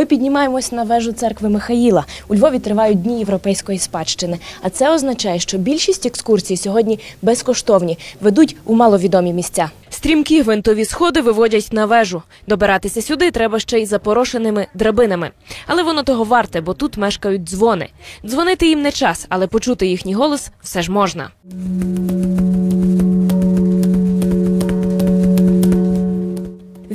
Ми піднімаємось на вежу церкви Михаїла. У Львові тривають дні європейської спадщини. А це означає, що більшість екскурсій сьогодні безкоштовні, ведуть у маловідомі місця. Стрімкі гвинтові сходи виводять на вежу. Добиратися сюди треба ще й запорошеними драбинами. Але воно того варте, бо тут мешкають дзвони. Дзвонити їм не час, але почути їхній голос все ж можна.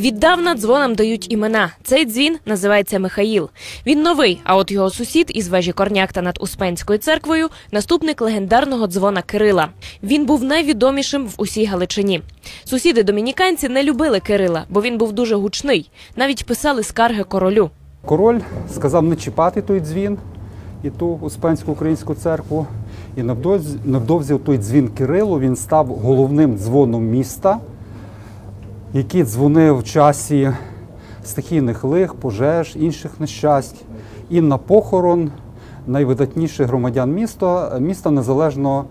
Віддавна дзвонам дають імена. Цей дзвін називається Михаїл. Він новий, а от його сусід із вежі Корнякта над Успенською церквою наступник легендарного дзвона Кирила. Він був найвідомішим в усій Галичині. Сусіди домініканці не любили Кирила, бо він був дуже гучний. Навіть писали скарги королю. Король сказав не чіпати той дзвін і ту Успенську українську церкву. І невдовзі той дзвін Кирилу він став головним дзвоном міста, який дзвонив в часі стихійних лих, пожеж, інших нещасть. І на похорон найвидатніших громадян міста, міста незалежно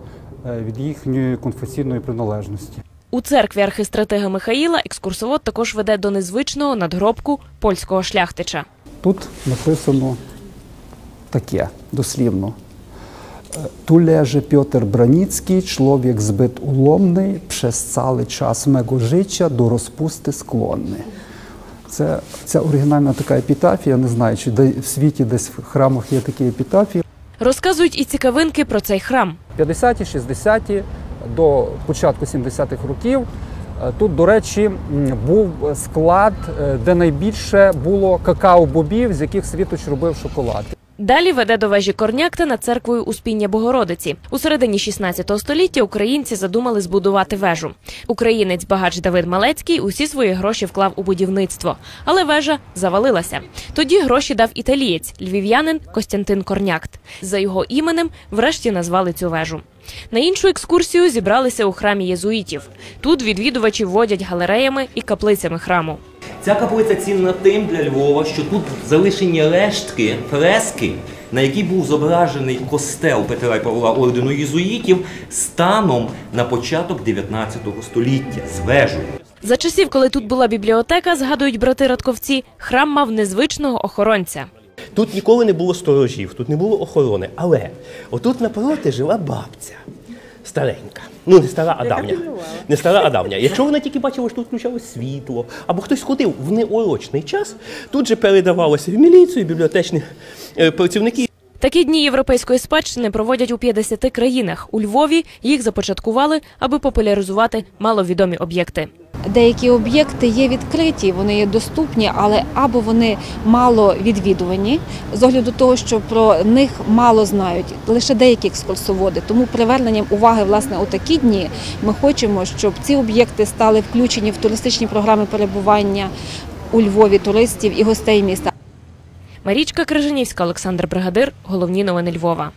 е, від їхньої конфесійної приналежності. У церкві архистратега Михаїла екскурсовод також веде до незвичного надгробку польського шляхтича. Тут написано таке дослівно. Е, Tu leży Piotr Branicki, człowiek zbyt ulomny, przez cały czas mego życia do rozpusty skłonny. Це, це оригінальна така епітафія. Не знаю, чи де, в світі десь в храмах є такі епітафії. Розказують і цікавинки про цей храм. 50-ті, 60-ті до початку 70-х років. Е, Тут, до речі, був склад, е, де найбільше було какао-бобів, з яких світоч робив шоколад. Далі веде до вежі Корнякта над церквою Успіння Богородиці. У середині 16 століття українці задумали збудувати вежу. Українець багач Давид Малецький усі свої гроші вклав у будівництво, але вежа завалилася. Тоді гроші дав італієць, львів'янин Костянтин Корнякт. За його іменем врешті назвали цю вежу. На іншу екскурсію зібралися у храмі єзуїтів. Тут відвідувачі водять галереями і каплицями храму. Ця каплиця цінна тим для Львова, що тут залишені рештки, фрески, на якій був зображений костел Петра і Павла ордену єзуїтів станом на початок 19 століття з вежею. За часів, коли тут була бібліотека, згадують брати Радковці, храм мав незвичного охоронця. Тут ніколи не було сторожів, тут не було охорони. Але отут напроти жила бабця. Старенька. Ну, не стара, а давня. Не стара, а давня. Якщо вона тільки бачила, що тут включалось світло, або хтось ходив в неурочний час, тут же передавалося в міліцію, бібліотечні працівників. працівники. Такі дні європейської спадщини проводять у 50 країнах. У Львові їх започаткували, аби популяризувати маловідомі об'єкти. Деякі об'єкти є відкриті, вони є доступні, але або вони мало відвідувані, з огляду того, що про них мало знають лише деякі екскурсоводи. Тому приверненням уваги власне у такі дні ми хочемо, щоб ці об'єкти стали включені в туристичні програми перебування у Львові туристів і гостей міста. Марічка Крижанівська, Олександр Бригадир. Головні новини Львова.